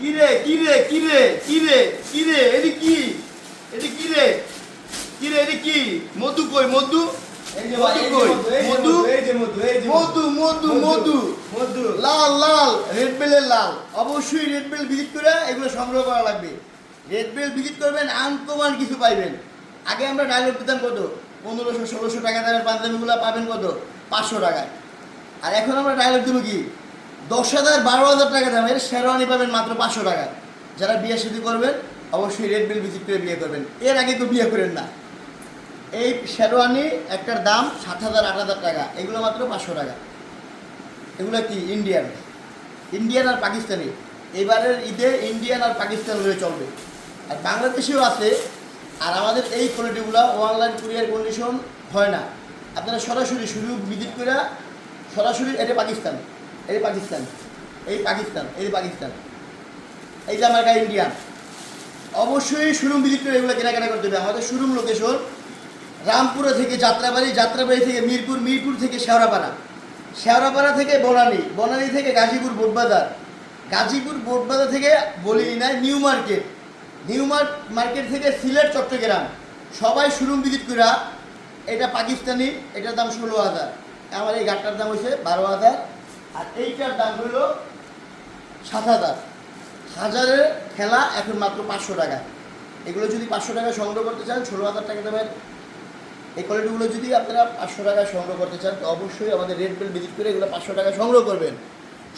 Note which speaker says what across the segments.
Speaker 1: কিরে কিরে কিরে কিরে কিরে এটি কি এটি কিরে কিরে এটি কি মধু কই মধু
Speaker 2: মধু মধু
Speaker 1: মধু মধু মধু লাল লাল রেড বেলের লাল অবশ্যই রেড বেল ভিজিট করে এগুলো সংগ্রহ করা লাগবে রেড বেল ভিজিট করবেন আনকমান কিছু পাইবেন আগে আমরা ডায়লগ দিতাম কত পনেরোশো ষোলোশো টাকা দামের পাঞ্জাবিগুলো পাবেন কত পাঁচশো টাকায় আর এখন আমরা ডায়লগ দেবো কি দশ হাজার বারো হাজার টাকা দামের শেরওয়ানি পাবেন মাত্র পাঁচশো টাকা যারা বিয়ে শুধু করবেন অবশ্যই রেড বিল ভিজিট করে বিয়ে করবেন এর আগে তো বিয়ে করেন না এই শেরওয়ানি একটার দাম সাত হাজার আট হাজার টাকা এগুলো মাত্র পাঁচশো টাকা এগুলো কি ইন্ডিয়ান ইন্ডিয়ান আর পাকিস্তানি এবারের ঈদে ইন্ডিয়ান আর পাকিস্তান হয়ে চলবে আর বাংলাদেশেও আছে আর আমাদের এই কোয়ালিটিগুলো অনলাইন কুরিয়ার কন্ডিশন হয় না আপনারা সরাসরি শুরু ভিজিট করে সরাসরি এটা পাকিস্তান এই পাকিস্তান এই পাকিস্তান এই পাকিস্তান এই যে আমার গায়ে ইন্ডিয়া অবশ্যই সুরুম ভিজিট এগুলো কেনাকাটা করতে হবে আমাদের সুরুম লোকেশন রামপুরা থেকে যাত্রাবাড়ি যাত্রাবাড়ি থেকে মিরপুর মিরপুর থেকে শেওড়াপাড়া শেওড়াপাড়া থেকে বনানী বনানী থেকে গাজীপুর বোটবাজার গাজীপুর বোটবাজার থেকে বলি না নিউ মার্কেট নিউ মার্কেট থেকে সিলেট চট্টগ্রাম সবাই সুরুম ভিজিট করা এটা পাকিস্তানি এটার দাম ষোলো হাজার আমার এই গাড়টার দাম হয়েছে বারো হাজার আর এইটার দাম হলো সাত হাজার হাজারের খেলা এখন মাত্র পাঁচশো টাকা এগুলো যদি পাঁচশো টাকা সংগ্রহ করতে চান ষোলো হাজার টাকা দামের এই কোয়ালিটিগুলো যদি আপনারা পাঁচশো টাকা সংগ্রহ করতে চান তো অবশ্যই আমাদের রেড বেল ভিজিট করে এগুলো পাঁচশো টাকা সংগ্রহ করবেন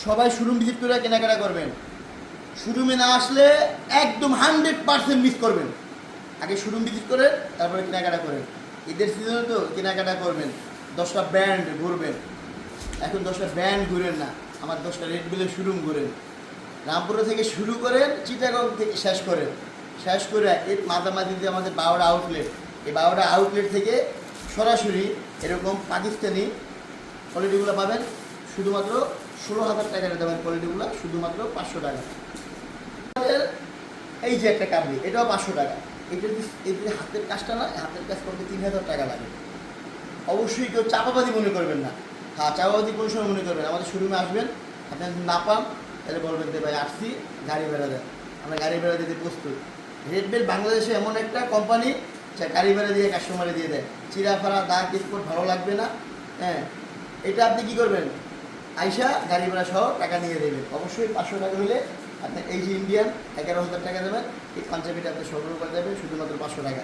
Speaker 1: সবাই শোরুম ভিজিট করে কেনাকাটা করবেন শোরুমে না আসলে একদম হান্ড্রেড পার্সেন্ট মিস করবেন আগে শোরুম ভিজিট করে তারপরে কেনাকাটা করেন ঈদের সিজনে তো কেনাকাটা করবেন দশটা ব্র্যান্ড ঘুরবেন এখন দশটা ব্যান্ড ঘুরেন না আমার দশটা রেড মিলের শোরুম ঘুরেন রামপুরা থেকে শুরু করেন চিটাগং থেকে শেষ করেন শেষ করে এর মাঝামাঝিতে আমাদের বারোটা আউটলেট এই বারোটা আউটলেট থেকে সরাসরি এরকম পাকিস্তানি কোয়ালিটিগুলো পাবেন শুধুমাত্র ষোলো হাজার টাকার দামের কোয়ালিটিগুলো শুধুমাত্র পাঁচশো টাকা এই যে একটা কাবলি এটাও পাঁচশো টাকা এটা এটা হাতের কাজটা না হাতের কাজ করতে তিন হাজার টাকা লাগে অবশ্যই কেউ চাপাবাদী মনে করবেন না হ্যাঁ চাপাবাদী কোনো সময় মনে করবেন আমাদের শোরুমে আসবেন আপনার না পান তাহলে বলবেন যে ভাই আসছি গাড়ি বেড়া দেন আমরা গাড়ি বেড়া দিতে প্রস্তুত রেডবেল বাংলাদেশে এমন একটা কোম্পানি সে গাড়ি বেড়া দিয়ে কাস্টমারে দিয়ে দেয় চিরাফারা দাগ স্পোর্ট ভালো লাগবে না হ্যাঁ এটা আপনি কী করবেন আইসা গাড়ি ভাড়া সহ টাকা নিয়ে দেবেন অবশ্যই পাঁচশো টাকা হলে আপনার এই যে ইন্ডিয়ান এগারো হাজার টাকা দেবেন এই পাঞ্জাবিটা আপনি সংগ্রহ করে দেবেন শুধুমাত্র পাঁচশো টাকা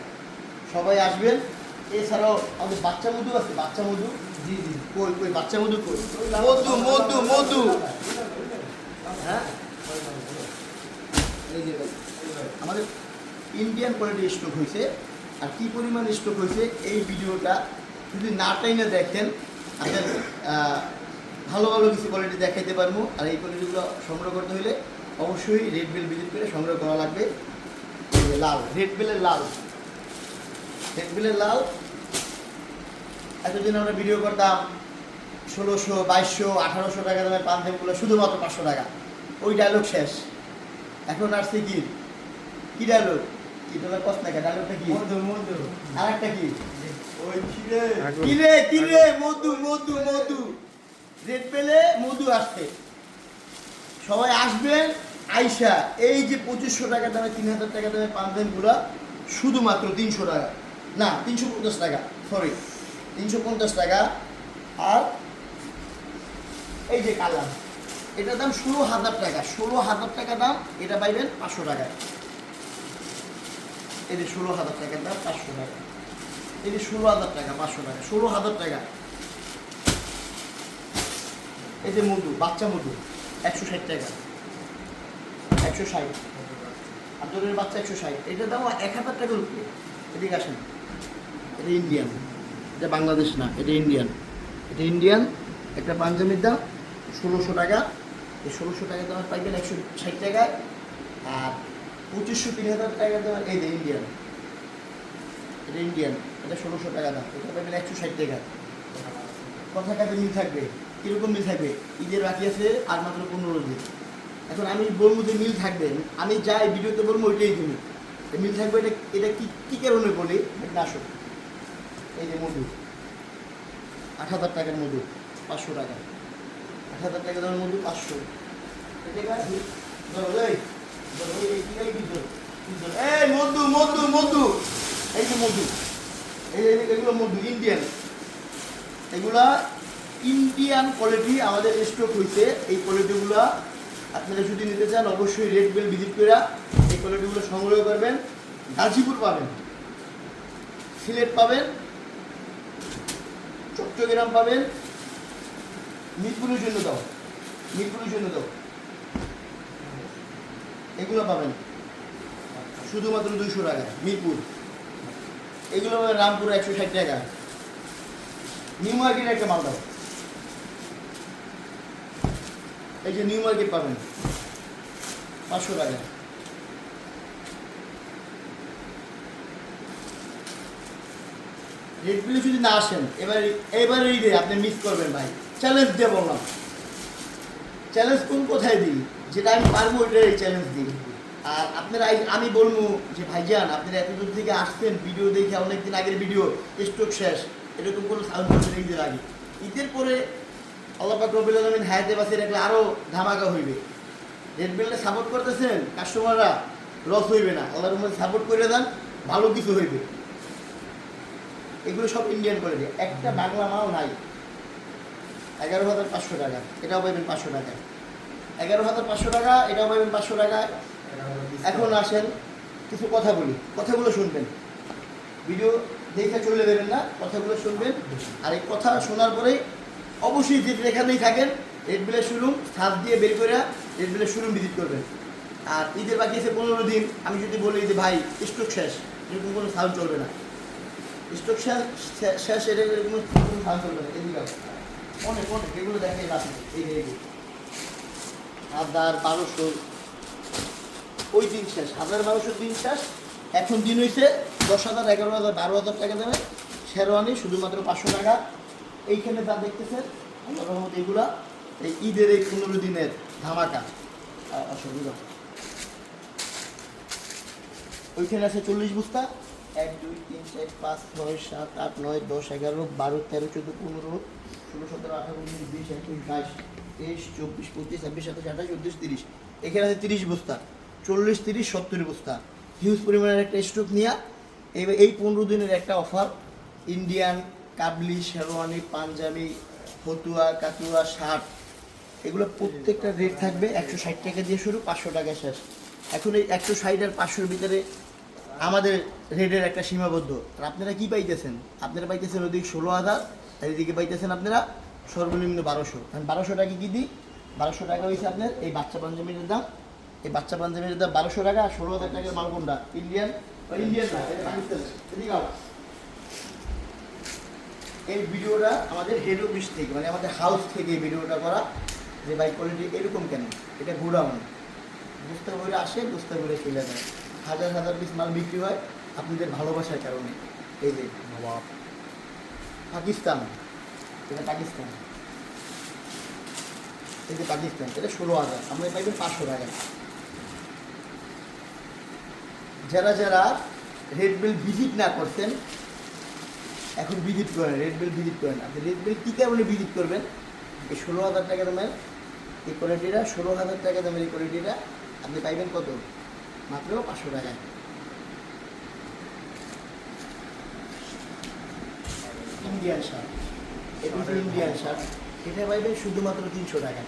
Speaker 1: সবাই আসবেন এছাড়াও আমাদের বাচ্চা মধু আছে বাচ্চা মধু জি জি কই কই বাচ্চা মধু কই মধু মধু মধু হ্যাঁ আমাদের ইন্ডিয়ান কোয়ালিটি স্টক হয়েছে আর কি পরিমাণ স্টক হয়েছে এই ভিডিওটা যদি না টাইমে দেখেন আপনার ভালো ভালো কিছু কোয়ালিটি দেখাইতে পারবো আর এই কোয়ালিটিগুলো সংগ্রহ করতে হলে অবশ্যই রেড বেল ভিজিট করে সংগ্রহ করা লাগবে লাল রেড বেলের লাল দেখবিলে লাল এতদিন আমরা ভিডিও করতাম ষোলোশো বাইশশো আঠারোশো টাকা দামের পান্থেমগুলো শুধুমাত্র পাঁচশো টাকা ওই ডায়লগ শেষ এখন আসছে কি কি ডায়লগ কি ডায়লগ কষ্ট লাগে ডায়লগটা কি মধু মধু আর একটা কি ওই কিরে কিরে কিরে মধু মধু মধু রেড পেলে মধু আসছে সবাই আসবেন আইসা এই যে পঁচিশশো টাকা দামে তিন হাজার টাকা দামে পাঁচ দিনগুলো শুধুমাত্র তিনশো টাকা না তিনশো পঞ্চাশ টাকা সরি তিনশো পঞ্চাশ টাকা আর এই যে কালার এটার দাম ষোলো হাজার টাকা ষোলো হাজার টাকা দাম এটা পাইবেন পাঁচশো টাকা এই যে ষোলো হাজার টাকার দাম পাঁচশো টাকা এই যে ষোলো হাজার টাকা পাঁচশো টাকা ষোলো হাজার টাকা এই যে মধু বাচ্চা মধু একশো ষাট টাকা একশো ষাট আর দলের বাচ্চা একশো ষাট এটার দাম এক হাজার টাকা রুপিয়ে এদিকে আসেন এটা ইন্ডিয়ান এটা বাংলাদেশ না এটা ইন্ডিয়ান এটা ইন্ডিয়ান একটা পাঞ্জাবির দাম ষোলোশো টাকা এই ষোলোশো টাকা তোমার পাইবেন একশো ষাট টাকায় আর পঁচিশশো তিন হাজার টাকা তোমার এই দেয় ইন্ডিয়ান এটা ইন্ডিয়ান এটা ষোলোশো টাকা দাম এটা পাইবেন একশো ষাট টাকা কথা কাজে মিল থাকবে কীরকম মিল থাকবে ঈদের বাকি আছে আর মাত্র পনেরো দিন এখন আমি বলবো যে মিল থাকবে আমি যাই ভিডিওতে বলবো ওইটাই দিন মিল থাকবে এটা এটা কী কী কারণে বলি এটা আসো এই যে মধু আট হাজার টাকার মধু পাঁচশো টাকা আট হাজার টাকা দামের মধু পাঁচশো এই মধু মধু মধু এই যে মধু এইগুলো মধু ইন্ডিয়ান এগুলা ইন্ডিয়ান কোয়ালিটি আমাদের স্টক হয়েছে এই কোয়ালিটিগুলা আপনারা যদি নিতে চান অবশ্যই রেড বেল ভিজিট করে এই কোয়ালিটিগুলো সংগ্রহ করবেন গাজীপুর পাবেন সিলেট পাবেন চট্টগ্রাম পাবেন মিরপুরের জন্য দাও মিরপুরের জন্য দাও এগুলো পাবেন শুধুমাত্র দুইশো টাকা মিরপুর এগুলো পাবেন রামপুর একশো ষাট টাকা নিউ মার্কেটের একটা মাল দাও এই যে নিউ মার্কেট পাবেন পাঁচশো টাকা রেটগুলি যদি না আসেন এবার এবারে ঈদে আপনি মিস করবেন ভাই চ্যালেঞ্জ দিয়ে বললাম চ্যালেঞ্জ কোন কোথায় দিই যেটা আমি পারবো ওইটার এই চ্যালেঞ্জ দিই আর আপনারা আমি বলবো যে ভাইজান আপনারা এত দূর থেকে আসছেন ভিডিও দেখে অনেকদিন আগের ভিডিও স্টোক শেষ এরকম কোনো সাউন্ড করছে ঈদের আগে ঈদের পরে আল্লাপাক রবিল আলমিন হায়াতে বাসে রাখলে আরও ধামাকা হইবে রেডমিলটা সাপোর্ট করতেছেন কাস্টমাররা লস হইবে না আল্লাহ রহমান সাপোর্ট করে দেন ভালো কিছু হইবে এগুলো সব ইন্ডিয়ান কোয়ালিটি একটা বাংলা মাল নাই এগারো হাজার পাঁচশো টাকা এটাও পাইবেন পাঁচশো টাকা এগারো হাজার পাঁচশো টাকা এটাও পাইবেন পাঁচশো টাকা এখন আসেন কিছু কথা বলি কথাগুলো শুনবেন ভিডিও দেখে চলে দেবেন না কথাগুলো শুনবেন আর এই কথা শোনার পরেই অবশ্যই যে এখানেই থাকেন রেড বিলের শোরুম সাত দিয়ে বের করে রেড বিলের ভিজিট করবেন আর ঈদের বাকি আছে পনেরো দিন আমি যদি বলি যে ভাই স্টক শেষ এরকম কোনো সাউন্ড চলবে না স্টক শেষ এটা এরকম ধার চলবে না এদিকে অনেক অনেক এগুলো দেখে রাখি এই এইগুলো হাজার বারোশো ওই দিন শেষ হাজার বারোশো দিন শেষ এখন দিন হয়েছে দশ হাজার এগারো হাজার বারো হাজার টাকা দেবে শেরওয়ানি শুধুমাত্র পাঁচশো টাকা এইখানে যা দেখতেছেন আল্লাহ রহমত এগুলা এই ঈদের এই পনেরো দিনের ধামাকা অসুবিধা আচ্ছা, ওইখানে আছে চল্লিশ বস্তা এক দুই তিন চার পাঁচ ছয় সাত আট নয় দশ এগারো বারো তেরো চোদ্দো পনেরো ষোলো সতেরো আঠারো উনিশ বিশ একুশ বাইশ তেইশ চব্বিশ পঁচিশ ছাব্বিশ সাতাশ আঠাশ চব্বিশ তিরিশ এখানে আছে তিরিশ বস্তা চল্লিশ তিরিশ সত্তর বস্তা হিউজ পরিমাণের একটা স্টক নিয়ে এবার এই পনেরো দিনের একটা অফার ইন্ডিয়ান কাবলি শেরওয়ানি পাঞ্জাবি ফতুয়া কাতুয়া শার্ট এগুলো প্রত্যেকটা রেট থাকবে একশো ষাট টাকা দিয়ে শুরু পাঁচশো টাকা শেষ এখন এই একশো ষাট আর পাঁচশোর ভিতরে আমাদের রেটের একটা সীমাবদ্ধ আপনারা কি পাইতেছেন আপনারা পাইতেছেন দিকে ষোলো হাজার আর এদিকে পাইতেছেন আপনারা সর্বনিম্ন বারোশো কারণ বারোশো টাকা কি দিই বারোশো টাকা হয়েছে আপনার এই বাচ্চা পাঞ্জাবির দাম এই বাচ্চা পাঞ্জাবির দাম বারোশো টাকা আর ষোলো হাজার টাকার মালকুন্ডা ইন্ডিয়ান ইন্ডিয়ান এই ভিডিওটা আমাদের হেড অফিস থেকে মানে আমাদের হাউস থেকে এই ভিডিওটা করা যে বাইক কোয়ালিটি এরকম কেন এটা ঘোরাউন বুঝতে করে আসে বুঝতে করে চলে যায় হাজার হাজার পিস মাল বিক্রি হয় আপনাদের ভালোবাসার কারণে এই যে পাকিস্তান এটা পাকিস্তান এই যে পাকিস্তান এটা ষোলো হাজার আমরা পাইবেন পাঁচশো টাকা যারা যারা রেডবেল ভিজিট না করছেন এখন ভিজিট করেন রেডবেল ভিজিট করেন আপনি রেডবেল কী কারণে ভিজিট করবেন এই ষোলো হাজার টাকা দামের এই কোয়ালিটিটা ষোলো হাজার টাকা দামের এই কোয়ালিটিটা আপনি পাইবেন কত মাত্র পাঁচশো টাকায় ইন্ডিয়ান শার্ট ইন্ডিয়ান শার্ট এটা পাইবে শুধুমাত্র তিনশো টাকা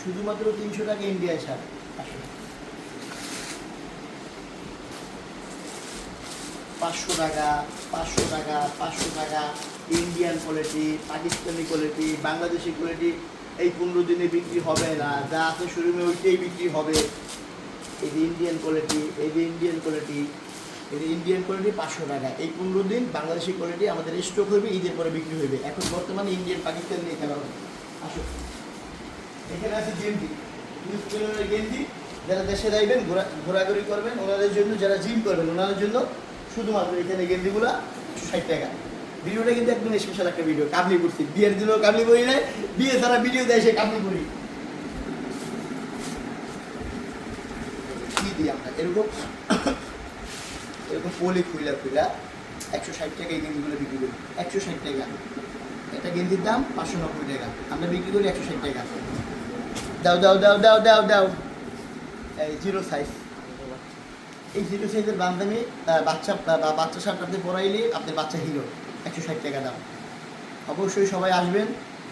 Speaker 1: শুধুমাত্র তিনশো টাকা ইন্ডিয়ান শার্ট পাঁচশো পাঁচশো টাকা পাঁচশো টাকা পাঁচশো টাকা Indian quality Pakistani quality Bangladeshi quality এই পনেরো দিনে বিক্রি হবে না যা আছে শোরুমে ওইটাই বিক্রি হবে এদি ইন্ডিয়ান কোয়ালিটি এদি ইন্ডিয়ান কোয়ালিটি এদি ইন্ডিয়ান কোয়ালিটি পাঁচশো টাকা এই পনেরো দিন বাংলাদেশি কোয়ালিটি আমাদের স্টক হবে ঈদের পরে বিক্রি হইবে এখন বর্তমানে ইন্ডিয়ান পাকিস্তান নিয়ে খেলা হবে আসো এখানে আছে গেঞ্জি ইউজ যারা দেশে যাইবেন ঘোরা ঘোরাঘুরি করবেন ওনাদের জন্য যারা জিম করবেন ওনাদের জন্য শুধুমাত্র এখানে গেন্দিগুলো ষাট টাকা ভিডিওটা কিন্তু একদম স্পেশাল একটা ভিডিও কাবলি করছি বিয়ের জন্য কাবলি করি নাই বিয়ে তারা ভিডিও দেয় সে কাবলি করি কি দিই আমরা এরকম এরকম পলি খুলে খুলে একশো ষাট টাকা এই গেঞ্জিগুলো বিক্রি করি একশো ষাট টাকা একটা গেঞ্জির দাম পাঁচশো নব্বই টাকা আমরা বিক্রি করি একশো ষাট টাকা দাও দাও দাও দাও দাও দাও এই জিরো সাইজ এই জিরো সাইজের বান্ধবী বাচ্চা বাচ্চা শার্ট আপনি পড়াইলে আপনার বাচ্চা হিরো একশো ষাট টাকা দাম অবশ্যই সবাই আসবেন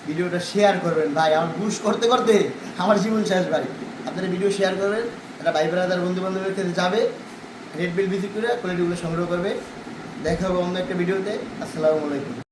Speaker 1: ভিডিওটা শেয়ার করবেন ভাই আমার বুস করতে করতে আমার জীবন শেষ ভাই আপনারা ভিডিও শেয়ার করবেন তারা ভাই ব্রাদার বন্ধু বান্ধবের ক্ষেত্রে যাবে রেড বিল ভিজিট করে কোয়ালিটিগুলো সংগ্রহ করবে দেখা হবে অন্য একটা ভিডিওতে আসসালামু আলাইকুম